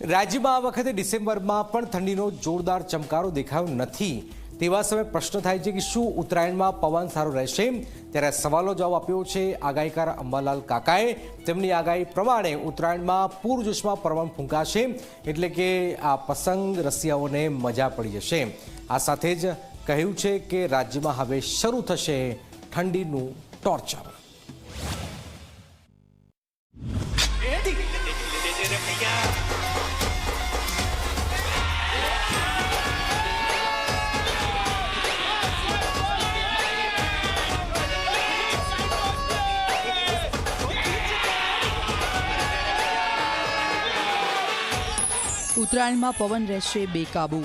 રાજ્યમાં આ વખતે ડિસેમ્બરમાં પણ ઠંડીનો જોરદાર ચમકારો દેખાયો નથી. તેવા સમયે પ્રશ્ન થાય છે કે શું ઉત્તરાયણમાં પવન સારો રહેશે? ત્યારે સવાલો જવાબ આપ્યો છે આગાહીકાર અંબાલાલ કાકાએ. તેમની આગાહી પ્રમાણે ઉત્તરાયણમાં પૂરજોશમાં પવન ફૂંકાશે, એટલે કે આ પસંગ રસિયાઓને મજા પડી જશે. આ સાથે જ કહ્યું છે કે રાજ્યમાં હવે શરૂ થશે ઠંડીનું ટોર્ચર. ઉત્તરાયણમાં પવન રહેશે બેકાબુ.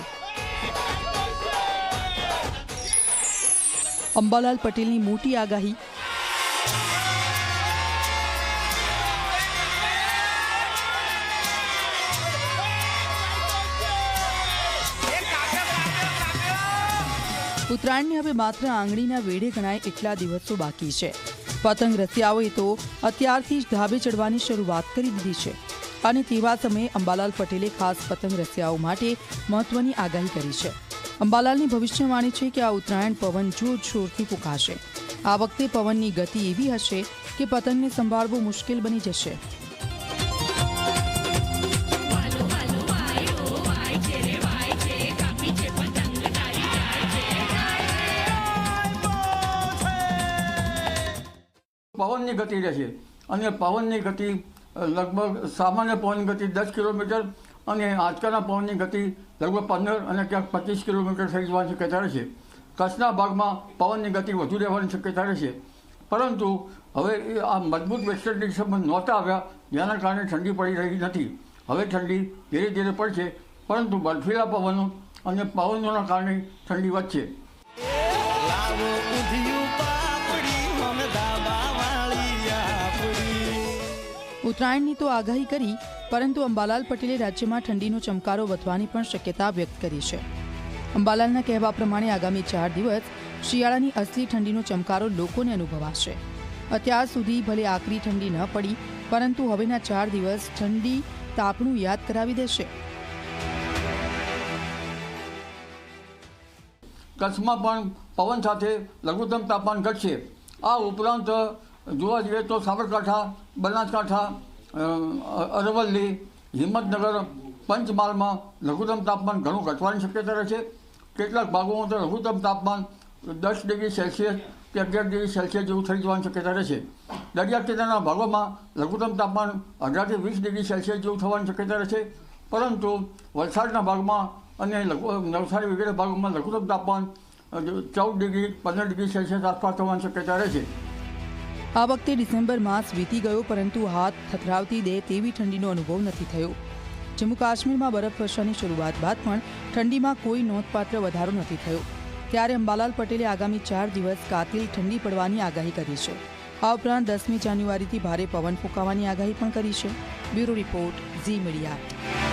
અંબાલાલ પટેલની મોટી આગાહી. ઉત્તરાયણને હવે માત્ર આંગળીના વેડે ગણાય એટલા દિવસો બાકી છે. પતંગ રસિયાઓએ તો અત્યારથી જ ધાબે ચડવાની શરૂઆત કરી દીધી છે. અને તેવા સમયે અંબાલાલ પટેલે ખાસ પતંગ રસિયાઓ માટે મહત્વની આગાહી કરી છે. અંબાલાલની ભવિષ્યવાણી છે કે આ ઉત્તરાયણ પવન જોરશોરથી ફૂંકાશે. આ વખતે પવનની ગતિ એવી હશે કે પતંગને સંભાળવું મુશ્કેલ બની જશે. પવનની ગતિ રહેશે. અને પવનની ગતિ લગભગ સામાન્ય પવનની ગતિ દસ કિલોમીટર અને આજકાલના પવનની ગતિ લગભગ પંદર અને ક્યાંક પચીસ કિલોમીટર થઈ જવાની શક્યતા રહેશે કચ્છના ભાગમાં પવનની ગતિ વધુ રહેવાની શક્યતા રહેશે પરંતુ હવે આ મજબૂત વેસ્ટર્ન ડિસ્ટર્બન્સ નહોતા આવ્યા, જેના કારણે ઠંડી પડી રહી નથી. હવે ઠંડી ધીરે ધીરે પડશે, પરંતુ બર્ફીલા પવનો અને પવનોના કારણે ઠંડી વધશે. ઉત્તરાયણની તો આગાહી કરી, પરંતુ અંબાલાલ પટેલે રાજ્યમાં ઠંડીનો ચમકારો વધવાની પણ શક્યતા વ્યક્ત કરી છે. અંબાલાલના કહેવા પ્રમાણે આગામી ચાર દિવસ શિયાળાની અસલી ઠંડીનો ચમકારો લોકોને અનુભવાશે. અત્યાર સુધી ભલે આકરી ઠંડી ન પડી, પરંતુ હવેના ચાર દિવસ ઠંડી તાપણું યાદ કરાવી દેશે. કચ્છમાં પણ પવન સાથે લઘુત્તમ તાપમાન ઘટશે. આ ઉપરાંત જોવા જઈએ તો સાબરકાંઠા, બનાસકાંઠા અરવલ્લી, હિંમતનગર, પંચમહાલમાં લઘુત્તમ તાપમાન ઘણું ઘટવાની શક્યતા રહે છે. કેટલાક ભાગોમાં તો લઘુત્તમ તાપમાન દસ ડિગ્રી સેલ્સિયસ કે અગિયાર ડિગ્રી સેલ્સિયસ જેવું થઈ જવાની શક્યતા રહેશે દરિયા કિનારાના ભાગોમાં લઘુત્તમ તાપમાન અઢારથી વીસ ડિગ્રી સેલ્સિયસ જેવું થવાની શક્યતા રહેશે પરંતુ વલસાડના ભાગમાં અને નવસારી વગેરે ભાગોમાં લઘુત્તમ તાપમાન ચૌદ ડિગ્રી, પંદર ડિગ્રી સેલ્સિયસ આસપાસ થવાની શક્યતા રહેશે આ વખતે ડિસેમ્બર માસ વીતી ગયો, પરંતુ હાથ થથરાવતી દે તેવી ઠંડીનો અનુભવ નથી થયો. જમ્મુ કાશ્મીરમાં બરફવર્ષાની શરૂઆત બાદ પણ ઠંડીમાં કોઈ નોંધપાત્ર વધારો નથી થયો. ત્યારે અંબાલાલ પટેલે આગામી ચાર દિવસ કાતિલ ઠંડી પડવાની આગાહી કરી છે. આ ઉપરાંત દસમી જાન્યુઆરીથી ભારે પવન ફૂંકાવાની આગાહી પણ કરી છે. Bureau report Zee Media.